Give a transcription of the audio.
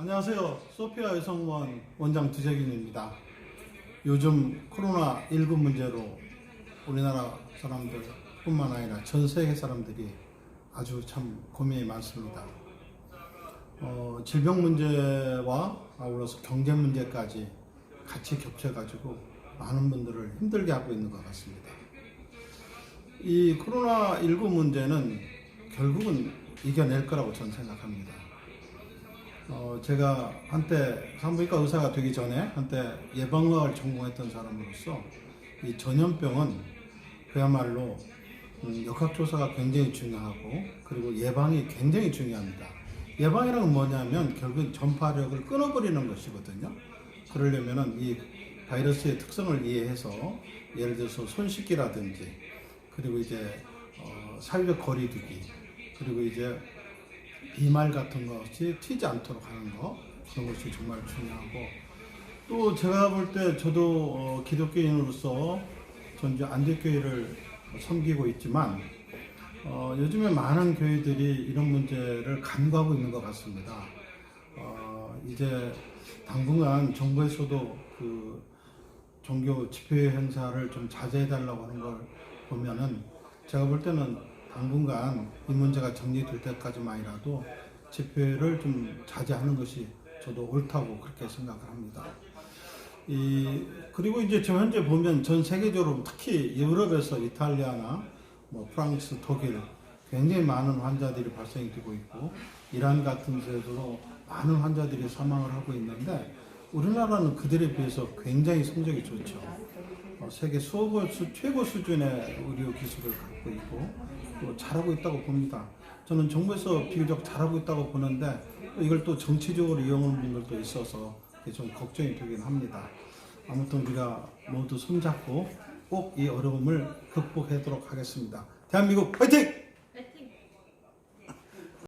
안녕하세요. 소피아 여성원 원장 두재균입니다. 요즘 코로나19 문제로 우리나라 사람들 뿐만 아니라 전 세계 사람들이 아주 참 고민이 많습니다. 어, 질병 문제와 아울러서 경제 문제까지 같이 겹쳐가지고 많은 분들을 힘들게 하고 있는 것 같습니다. 이 코로나19 문제는 결국은 이겨낼 거라고 저는 생각합니다. 어, 제가 한때 산부인과 의사가 되기 전에 한때 예방학을 전공했던 사람으로서 이 전염병은 그야말로 음, 역학조사가 굉장히 중요하고 그리고 예방이 굉장히 중요합니다. 예방이란 건 뭐냐면 결국 전파력을 끊어버리는 것이거든요. 그러려면은 이 바이러스의 특성을 이해해서 예를 들어서 손 씻기라든지 그리고 이제 어, 사회적 거리두기 그리고 이제 비말 같은 것이 튀지 않도록 하는 거 그런 것이 정말 중요하고 또 제가 볼 때 저도 어, 기독교인으로서 전 이제 안대교회를 섬기고 있지만 어, 요즘에 많은 교회들이 이런 문제를 간과하고 있는 것 같습니다. 어, 이제 당분간 정부에서도 그 종교 집회 행사를 좀 자제해달라고 하는 걸 보면은 제가 볼 때는 당분간 이 문제가 정리될 때까지만이라도 집회를 좀 자제하는 것이 저도 옳다고 그렇게 생각을 합니다. 이 그리고 이제 지금 현재 보면 전 세계적으로 특히 유럽에서 이탈리아나 뭐 프랑스, 독일 굉장히 많은 환자들이 발생이 되고 있고 이란 같은 데서도 많은 환자들이 사망을 하고 있는데 우리나라는 그들에 비해서 굉장히 성적이 좋죠. 어, 세계 수업 수, 최고 수준의 의료 기술을 갖고 있고 또 잘하고 있다고 봅니다. 저는 정부에서 비교적 잘하고 있다고 보는데 또 이걸 또 정치적으로 이용하는 분들도 있어서 좀 걱정이 되긴 합니다. 아무튼 우리가 모두 손잡고 꼭 이 어려움을 극복하도록 하겠습니다. 대한민국 화이팅!